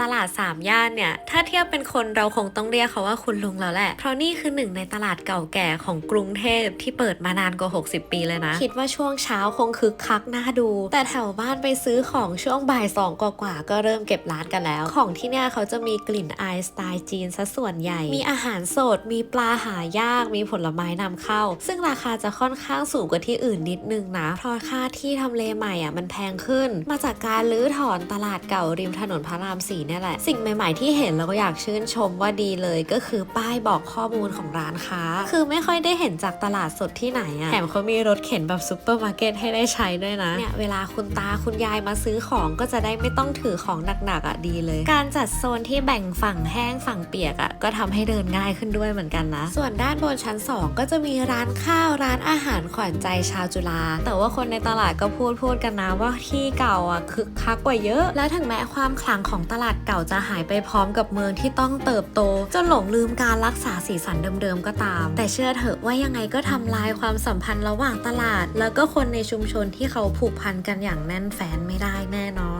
ตลาดสามย่านเนี่ย ถ้าเทียบเป็นคนเราคงต้องเรียกเขาว่าคุณลุงแล้วแหละ เพราะนี่คือหนึ่งในตลาดเก่าแก่ของกรุงเทพที่เปิดมานานกว่า 60 ปีเลยนะ คิดว่าช่วงเช้าคงคึกคักน่าดู แต่แถวบ้านไปซื้อของช่วงบ่ายสองกว่าก็เริ่มเก็บร้านกันแล้ว ของที่เนี่ยเขาจะมีกลิ่นอายสไตล์จีนซะส่วนใหญ่ มีอาหารสด มีปลาหายาก มีผลไม้นำเข้า ซึ่งราคาจะค่อนข้างสูงกว่าที่อื่นนิดนึงนะ เพราะค่าที่ทำเลใหม่อะมันแพงขึ้น มาจากการรื้อถอนตลาดเก่าริมถนนพระรามสี่เนี่ยแหละ สิ่งใหม่ ๆ ที่เห็นเราก็อยากชื่นชมว่าดีเลยก็คือป้ายบอกข้อมูลของร้านค้า คือไม่ค่อยได้เห็นจากตลาดสดที่ไหนอะแถมเขามีรถเข็นแบบซูเปอร์มาร์เก็ตให้ได้ใช้ด้วยนะเนี่ยเวลาคุณตาคุณยายมาซื้อของก็จะได้ไม่ต้องถือของหนักๆอะดีเลย การจัดโซนที่แบ่งฝั่งแห้งฝั่งเปียกอะก็ทำให้เดินง่ายขึ้นด้วยเหมือนกันนะ ส่วนด้านบนชั้น 2 ก็จะมีร้านข้าวร้านอาหารขวัญใจชาวจุฬาแต่ว่าคนในตลาดก็พูดพูดกันนะว่าที่เก่าอะคึกคักกว่าเยอะ และถึงแม้ความขลังของตลาดเก่าจะหายไปพร้อมกับเมืองที่ต้องเติบโต จนหลงลืมการรักษาสีสันเดิมๆก็ตาม แต่เชื่อเถอะว่ายังไงก็ทำลายความสัมพันธ์ระหว่างตลาด แล้วก็คนในชุมชนที่เขาผูกพันกันอย่างแน่นแฟนไม่ได้แน่นอน